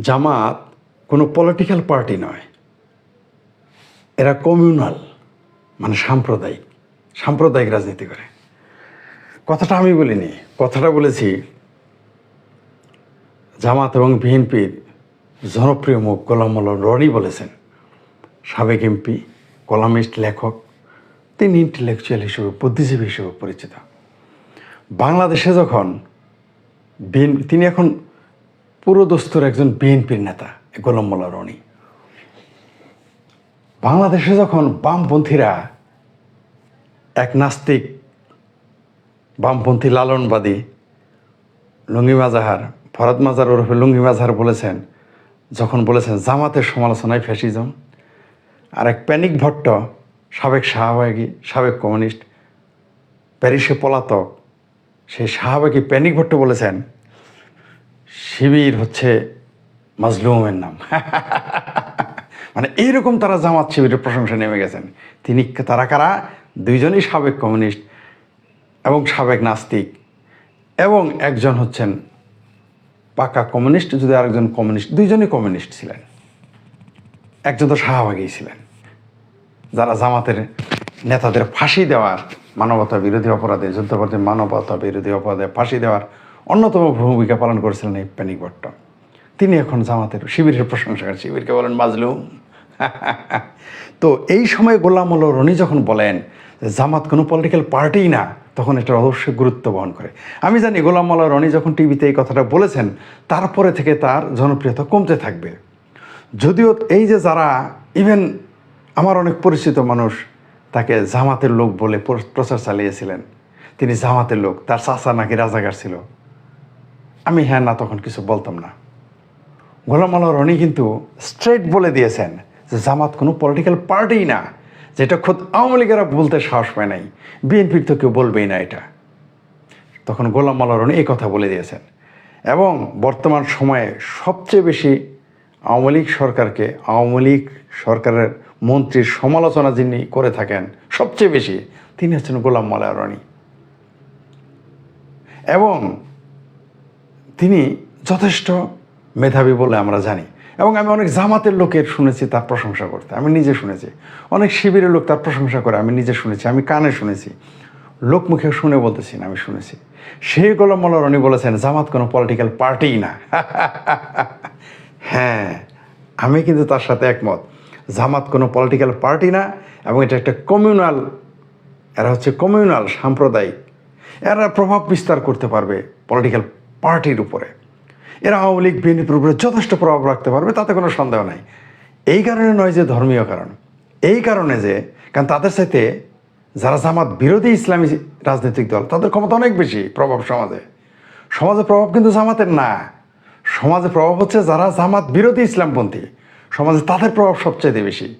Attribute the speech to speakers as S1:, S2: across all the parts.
S1: জামাত কোনো political party নয়। এরা কমিউনাল মানে সাম্প্রদায়িক সাম্প্রদায়িক রাজনীতি করে। কথাটা আমি বলিনি, কথাটা বলেছি জামাত এবং বিএনপির জনপ্রিয় মুখ গোলাম মোল্লা রনি বলেছেন। সাবেক এমপি, কলামিস্ট, লেখক, তিনি ইন্টেলেকচুয়াল হিসেবে, বুদ্ধিজীবী হিসেবে পরিচিত। বাংলাদেশে যখন বিএনপি, তিনি এখন পুরো দস্তুর একজন বিএনপির নেতা, গোলাম মোল্লা রনি। বাংলাদেশে যখন বামপন্থীরা এক নাস্তিক, বামপন্থী লালনবাদী লুঙ্গি মাজাহার, ফরাদ মাজার ওরফে লুঙ্গি মাজাহার বলেছেন, যখন বলেছেন, জামাতের সমালোচনায় ফ্যাসিজম। আর এক প্যানিক ভট্ট, সাবেক শাহবাগী, সাবেক কমিউনিস্ট, প্যারিসে পলাতক, সেই শাহবাগী প্যানিক ভট্ট বলেছেন শিবির হচ্ছে মাজলুমের নাম। মানে এইরকম তারা জামাত শিবিরের প্রশংসা নেমে গেছেন। তিনি তারা কারা? দুইজনই সাবেক কমিউনিস্ট এবং সাবেক নাস্তিক এবং একজন হচ্ছেন পাকা কমিউনিস্ট, যদি আরেকজন কমিউনিস্ট, দুইজনই কমিউনিস্ট ছিলেন। একজন তো শাহবাগী ছিলেন। যারা জামাতের নেতাদের ফাঁসি দেওয়ার মানবতা বিরোধী অপরাধে, যুদ্ধপরাধী মানবতা বিরোধী অপরাধে ফাঁসি দেওয়ার অন্যতম ভূমিকা পালন করেছিলেন এই প্যানিক ভট্ট। তিনি এখন জামাতের শিবিরের প্রশংসা করেন শিবিরকে বলেন মাজলুম। তো এই সময় গোলাম মোল্লা রনি যখন বলেন জামাত কোনো পলিটিক্যাল পার্টিই না, তখন এটা অবশ্যই গুরুত্ব বহন করে। আমি জানি গোলাম মোল্লা রনি যখন টিভিতে এই কথাটা বলেছেন, তারপরে থেকে তার জনপ্রিয়তা কমতে থাকবে। যদিও এই যে যারা ইভেন আমার অনেক পরিচিত মানুষ, তাকে জামাতের লোক বলে প্রচার চালিয়েছিলেন। তিনি জামাতের লোক, তার চাচা নাকি রাজাগার ছিল। আমি হ্যাঁ না তখন কিছু বলতাম না। গোলাম আল্লাহ রনি কিন্তু স্ট্রেট বলে দিয়েছেন যে জামাত কোনো পলিটিক্যাল পার্টিই না, যেটা খোদ আওয়ামী লীগেরা বলতে সাহস পায় নাই। বিএনপির তো কেউ বলবেই না এটা। তখন গোলাম আল্লাহ রনি এই কথা বলে দিয়েছেন। এবং বর্তমান সময়ে সবচেয়ে বেশি আওয়ামী লীগ সরকারকে, আওয়ামী লীগ সরকারের মন্ত্রীর সমালোচনা যিনি করে থাকেন, সবচেয়ে বেশি তিনি হচ্ছেন গোলাম মাল্লা রনি। এবং তিনি যথেষ্ট মেধাবী বলে আমরা জানি। এবং আমি অনেক জামাতের লোকের শুনেছি তার প্রশংসা করতে। আমি নিজে শুনেছি। অনেক শিবিরের লোক তার প্রশংসা করে আমি নিজে শুনেছি। আমি কানে শুনেছি। লোক মুখে শুনে বলতেছি না, আমি শুনেছি। সেই গোলাম মোল্লা রনি বলেছেন, জামাত কোনো পলিটিক্যাল পার্টিই না। হ্যাঁ আমি কিন্তু তার সাথে একমত। জামাত কোনো পলিটিক্যাল পার্টি না এবং এটা একটা কমিউনাল এরা হচ্ছে কমিউনাল সাম্প্রদায়িক। এরা প্রভাব বিস্তার করতে পারবে পলিটিক্যাল পার্টির উপরে। এরা আওয়ামী লীগ বিএনপির উপরে যথেষ্ট প্রভাব রাখতে পারবে, তাতে কোনো সন্দেহ নাই। এই কারণে নয় যে ধর্মীয় কারণ। এই কারণে যে, কারণ তাদের সাথে যারা জামাত বিরোধী ইসলামী রাজনৈতিক দল, তাদের ক্ষমতা অনেক বেশি প্রভাব সমাজে। সমাজে প্রভাব কিন্তু জামাতের না। সমাজে প্রভাব হচ্ছে যারা জামাত বিরোধী ইসলামপন্থী। সমাজে তাদের প্রভাব সবচেয়ে বেশি।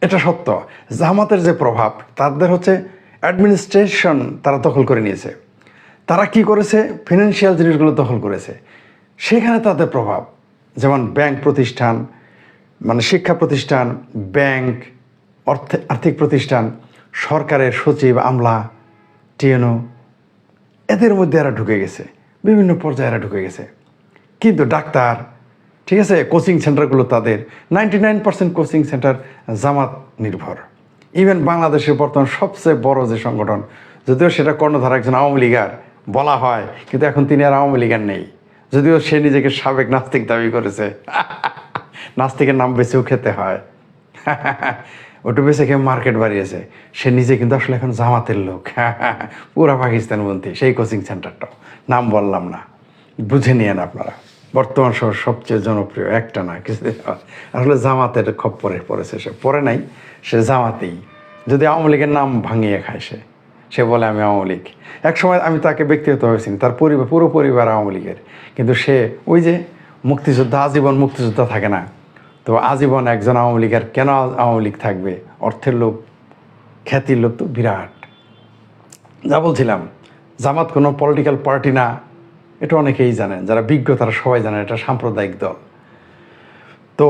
S1: এটা সত্য। জামাতের যে প্রভাব, তাদের হচ্ছে অ্যাডমিনিস্ট্রেশন তারা দখল করে নিয়েছে। তারা কি করেছে? ফিনান্সিয়াল জিনিসগুলো দখল করেছে। সেখানে তাদের প্রভাব, যেমন ব্যাংক প্রতিষ্ঠান মানে শিক্ষা প্রতিষ্ঠান ব্যাংক অর্থ, আর্থিক প্রতিষ্ঠান, সরকারের সচিব, আমলা, টিএনও, এদের মধ্যে এরা ঢুকে গেছে। বিভিন্ন পর্যায়ে এরা ঢুকে গেছে। কিন্তু ডাক্তার, ঠিক আছে? কোচিং সেন্টারগুলো তাদের ninety nine percent coaching centre Jamaat নির্ভর। ইভেন বাংলাদেশের বর্তমান সবচেয়ে বড় যে সংগঠন, যদিও সেটা কর্ণধার একজন আওয়ামী লীগার বলা হয়, কিন্তু এখন তিনি আর আওয়ামী লীগের নেই। যদিও সে নিজেকে সাবেক নাস্তিক দাবি করেছে। নাস্তিকের নাম বেছেও খেতে হয়। ওটু বেছে খেয়ে মার্কেট বাড়িয়েছে। সে নিজে কিন্তু আসলে এখন জামাতের লোক। পুরা পাকিস্তান মন্ত্রী, সেই কোচিং সেন্টারটা। নাম বললাম না। বুঝে নিয়েন আপনারা। বর্তমান শহর সবচেয়ে জনপ্রিয়, একটা না কিছু। আসলে জামাতের খপ্পরে পড়েছে সে। পরে নাই, সে জামাতেই। যদি আওয়ামী লীগের নাম ভাঙিয়ে খায় সে। সে বলে, আমি আওয়ামী লীগ। এক সময় আমি তাকে ব্যক্তিগতভাবে চিনি, তার পরিবার, পুরো পরিবার আওয়ামী লীগের। কিন্তু সে ওই যে মুক্তিযোদ্ধা, আজীবন মুক্তিযোদ্ধা থাকে না। তো আজীবন একজন আওয়ামী লীগের কেন আওয়ামী লীগ থাকবে? অর্থের লোক খ্যাতির লোক তো বিরাট। যা বলছিলাম, জামাত কোনো পলিটিক্যাল পার্টি না, এটা অনেকেই জানেন, যারা বিজ্ঞ তারা সবাই জানেন, এটা সাম্প্রদায়িক দল। তো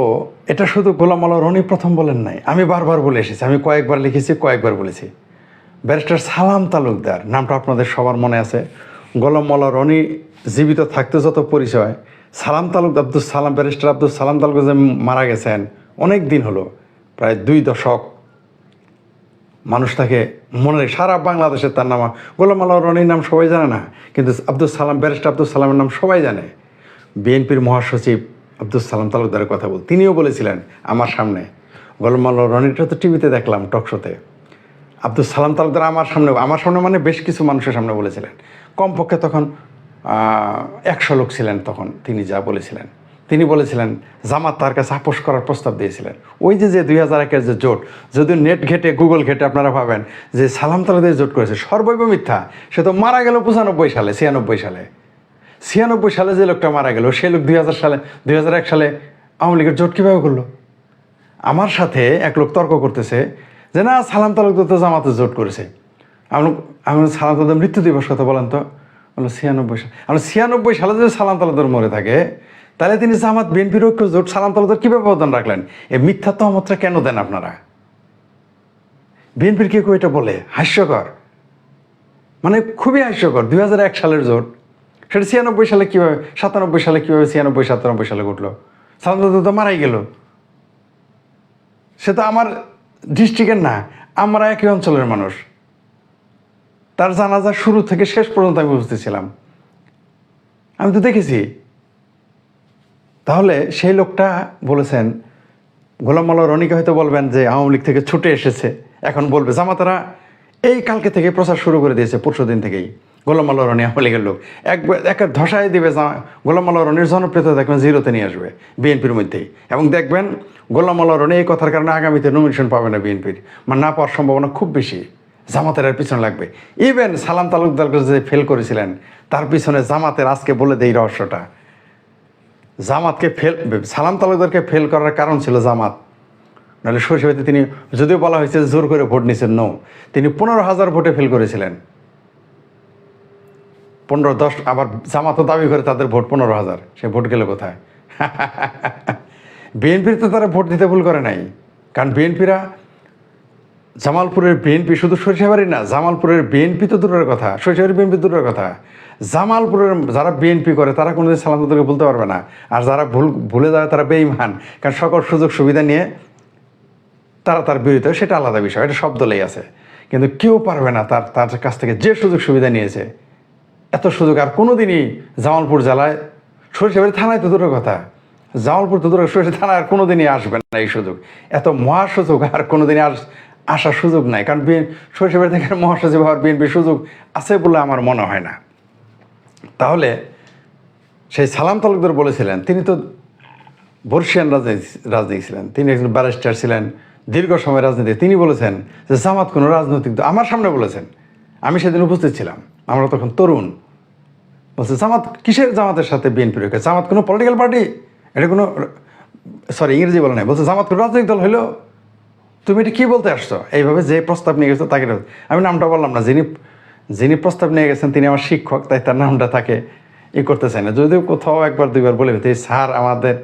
S1: এটা শুধু গোলাম আল্লাহ রনি প্রথম বলেন নাই, আমি বারবার বলে এসেছি, আমি কয়েকবার লিখেছি, কয়েকবার বলেছি। ব্যারিস্টার সালাম তালুকদার, নামটা আপনাদের সবার মনে আছে। গোলাম মোল্লা রনি জীবিত থাকতে যত পরিচয়, সালাম তালুক আব্দুল সালাম, ব্যারিস্টার আব্দুল সালাম তালুক যে মারা গেছেন, অনেক দিন হলো, প্রায় দুই দশক মানুষ তাকে মনে রাখে সারা বাংলাদেশে তার নাম গোলাম আল্লাহ রনির নাম সবাই জানে না, কিন্তু আব্দুল সালাম, ব্যারিস্টার আব্দুল সালামের নাম সবাই জানে। বিএনপির মহাসচিব আব্দুল সালাম তালুকদারের কথা বল তিনিও বলেছিলেন আমার সামনে, গোলাম আল্লাহ রনিটা তো টিভিতে দেখলাম টকশোতে আব্দুল সালাম তালুকদার আমার সামনে আমার সামনে মানে বেশ কিছু মানুষের সামনে বলেছিলেন। কমপক্ষে তখন একশো লোক ছিলেন তখন তিনি যা বলেছিলেন। তিনি বলেছিলেন, জামাত তার কাছে আপোষ করার প্রস্তাব দিয়েছিলেন। ওই যে যে দুই হাজার একের যে জোট যদি নেট ঘেটে, গুগল ঘেটে আপনারা ভাবেন যে সালাম তালুকদার জোট করেছে, সর্বৈব মিথ্যা। সে তো মারা গেল পঁচানব্বই সালে, ছিয়ানব্বই সালে। ছিয়ানব্বই সালে যে লোকটা মারা গেল, সে লোক দুই হাজার সালে, দুই হাজার এক সালে আওয়ামী লীগের জোট কীভাবে করল? আমার সাথে এক লোক তর্ক করতেছে যে না সালাম তালুকদার তো জামাতে জোট করেছে। আমি আমি বললাম, সালাম তালুকদার মৃত্যু দিবস কথা বলেন তো। বলল ছিয়ানব্বই সাল আমরা ছিয়ানব্বই সালে যদি সালাম তালুকদার মরে থাকে তাহলে তিনি জামাত বিএনপির ঐক্য জোট সালাম তালুকদার কীভাবে অবদান রাখলেন? এই মিথ্যা তহমতটা কেন দেন আপনারা? বিএনপির কেউ কেউ এটা বলে হাস্যকর। মানে খুবই হাস্যকর দুই হাজার এক সালের জোট। সেটা ছিয়ানব্বই সালে কীভাবে সাতানব্বই সালে কীভাবে ছিয়ানব্বই সাতানব্বই সালে ঘটলো? সালাম তালুকদার তো মারাই গেল। সে তো আমার ডিস্ট্রিক্টের না, আমরা একই অঞ্চলের মানুষ। তার জানাজা শুরু থেকে শেষ পর্যন্ত আমি বুঝতেছিলাম। আমি তো দেখেছি। তাহলে সেই লোকটা বলেছেন, গোলাম মাল্লা রনিকে হয়তো বলবেন যে আওয়ামী লীগ থেকে ছুটে এসেছে। এখন বলবে জামাতারা এই কালকে থেকে প্রচার শুরু করে দিয়েছে, পরশু দিন থেকেই। গোলাম মাল্লা রনি আওয়ামী লীগের লোক। এক ধসায় দিবে গোলাম মাল্লা রনির জনপ্রিয়তা দেখবেন জিরোতে নিয়ে আসবে বিএনপির মধ্যেই। এবং দেখবেন গোলাম মাল্লা রনি এই কথার কারণে আগামীতে নমিনেশন পাবে না বিএনপির। মানে না পাওয়ার সম্ভাবনা খুব বেশি। জামাতের আর পিছনে লাগবে। ইভেন সালাম তালুকদারকে যে ফেল করেছিলেন, তার পিছনে জামাতের আজকে বলে দেই রহস্যটা। জামাতকে ফেল সালাম তালুকদারকে ফেল করার কারণ ছিল জামাত। নাহলে শৈশবেতে তিনি, যদিও বলা হয়েছে জোর করে ভোট নিয়েছেন নো তিনি পনেরো হাজার ভোটে ফেল করেছিলেন। পনেরো দশ, আবার জামাতও দাবি করে তাদের ভোট পনেরো হাজার। সে ভোট গেল কোথায়? বিএনপির তো তারা ভোট দিতে ভুল করে নাই। কারণ বিএনপিরা জামালপুরের বিএনপি শুধু সরিষাবাড়ি না, জামালপুরের বিএনপি তো দূরের কথা সরিষাবাড়ি বিএনপি দূরের কথা। জামালপুরের যারা বিএনপি করে, তারা কোনোদিন সালামতুল্লাহকে বলতে পারবে না। আর যারা ভুল, ভুলে যায় তারা বেইমান কারণ সকল সুযোগ সুবিধা নিয়ে তারা তার বিরুদ্ধে সেটা আলাদা বিষয়, এটা সব দলেই আছে। কিন্তু কেউ পারবে না তার তার কাছ থেকে যে সুযোগ সুবিধা নিয়েছে এত সুযোগ আর কোনো দিনই জামালপুর জেলায় সরিষাবাড়ি থানায় তো দূরের কথা। জামালপুর তো দূরের সরিষা থানায় আর কোনো দিনই আসবে না এই সুযোগ। এত মহা সুযোগ আর কোনো দিনই আর আসার সুযোগ নাই। কারণ সরিষাবাড়ি থেকে মহাসচিব হওয়ার বিএনপির সুযোগ আছে বলে আমার মনে হয় না। তাহলে সেই সালাম তালুকদার বলেছিলেন, তিনি তো বর্ষিয়ান রাজনীতি রাজনীতি ছিলেন, তিনি একজন ব্যারিস্টার ছিলেন, দীর্ঘ সময় রাজনীতি। তিনি বলেছেন যে জামাত কোনো রাজনৈতিক আমার সামনে বলেছেন, আমি সেদিন উপস্থিত ছিলাম। আমরা তখন তরুণ। বলছে, জামাত কিসের জামাতের সাথে বিএনপি রেখে জামাত কোনো পলিটিক্যাল পার্টি এটা কোনো সরি ইংরেজি বলে নাই। বলছে, জামাত কোনো রাজনৈতিক দল হইল? তুমি এটা কী বলতে আসছো? এইভাবে যে প্রস্তাব নিয়ে গেছো, তাকে আমি নামটা বললাম না। যিনি যিনি প্রস্তাব নিয়ে গেছেন, তিনি আমার শিক্ষক, তাই তার নামটা তাকে ই করতে চাই না। যদিও কোথাও একবার, দুইবার বলে এই স্যার, আমাদের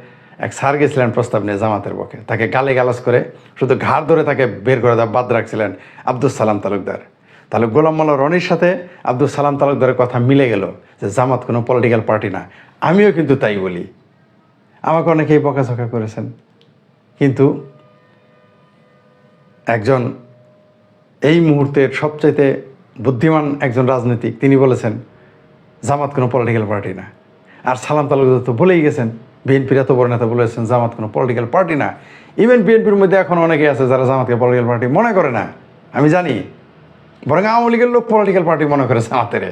S1: এক স্যার গেছিলেন প্রস্তাব নিয়ে জামাতের পক্ষে। তাকে গালে গালাজ করে শুধু ঘাড় ধরে তাকে বের করে দেওয়া বাদ রাখছিলেন আব্দুল সালাম তালুকদার। তাহলে গোলাম মোল্লা রনির সাথে আব্দুল সালাম তালুকদারের কথা মিলে গেল যে জামাত কোনো পলিটিক্যাল পার্টি না। আমিও কিন্তু তাই বলি। আমাকে অনেকেই বকাঝকা করেছেন। কিন্তু একজন এই মুহূর্তের সবচাইতে বুদ্ধিমান একজন রাজনীতিক, তিনি বলেছেন, জামাত কোনো পলিটিক্যাল পার্টি না। আর সালাম তালুকদার তো বলেই গেছেন, বিএনপির এত বড় নেতা বলেছেন, জামাত কোনো পলিটিক্যাল পার্টি না। ইভেন বিএনপির মধ্যে এখন অনেকে আছে যারা জামাতকে পলিটিক্যাল পার্টি মনে করে না। আমি জানি বরং আওয়ামী লীগের লোক পলিটিক্যাল পার্টি মনে করে জামাতের।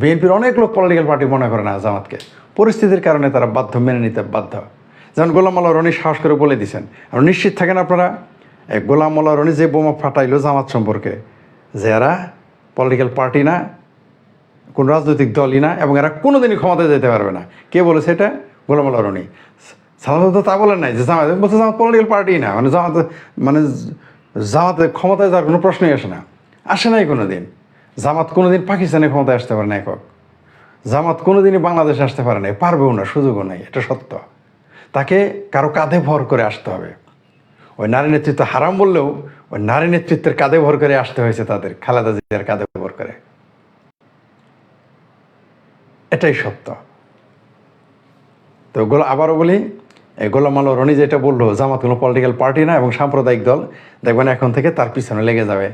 S1: বিএনপির অনেক লোক পলিটিক্যাল পার্টি মনে করে না জামাতকে। পরিস্থিতির কারণে তারা বাধ্য, মেনে নিতে বাধ্য। যেমন গোলাম আল্লাহ রনি সাহস করে বলে দিয়েছেন আর নিশ্চিত থাকেন আপনারা? এই গোলাম আল্লাহ রনি যে বোমা ফাটাইলো জামাত সম্পর্কে, যে এরা পলিটিক্যাল পার্টি না, কোন রাজনৈতিক দলই না, এবং এরা কোনোদিনই ক্ষমতায় যেতে পারবে না। কে বলেছে এটা? গোলাম আল্লাহ রনি। সাধারণত তা বলেন নাই যে জামাত, বলছে জামাত পলিটিক্যাল পার্টি না। মানে জামাত মানে জামাতে ক্ষমতায় যাওয়ার কোনো প্রশ্নই আসে না। আসে নাই কোনো দিন জামাত কোনো দিন পাকিস্তানে ক্ষমতায় আসতে পারে না একক। জামাত কোনো দিনই বাংলাদেশে আসতে পারে না পারবেও না, সুযোগও নেই, এটা সত্য। তাকে কারও কাঁধে ভর করে আসতে হবে। ওই নারী নেতৃত্ব হারাম বললেও ওই নারী নেতৃত্বের কাঁধে ভর করে আসতে হয়েছে তাদের, খালেদা জিয়ার কাঁধে ভর করে। এটাই সত্য। তো গোলা আবারও বলি গোলাম আলো রনি যেটা বলল, জামাত কোনো পলিটিক্যাল পার্টি না এবং সাম্প্রদায়িক দল, দেখবেন এখন থেকে তার পিছনে লেগে যাবে।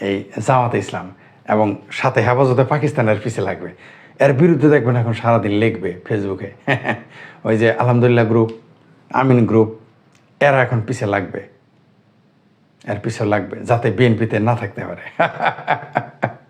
S1: এই জামাতে ইসলাম এবং সাথে হেফাজতে পাকিস্তানের পিছিয়ে লাগবে। এর বিরুদ্ধে দেখবেন এখন সারাদিন লিখবে ফেসবুকে। ওই যে আলহামদুলিল্লাহ গ্রুপ আমিন গ্রুপ এরা এখন পিছিয়ে লাগবে। এর পিছিয়ে লাগবে, যাতে বিএনপিতে না থাকতে পারে।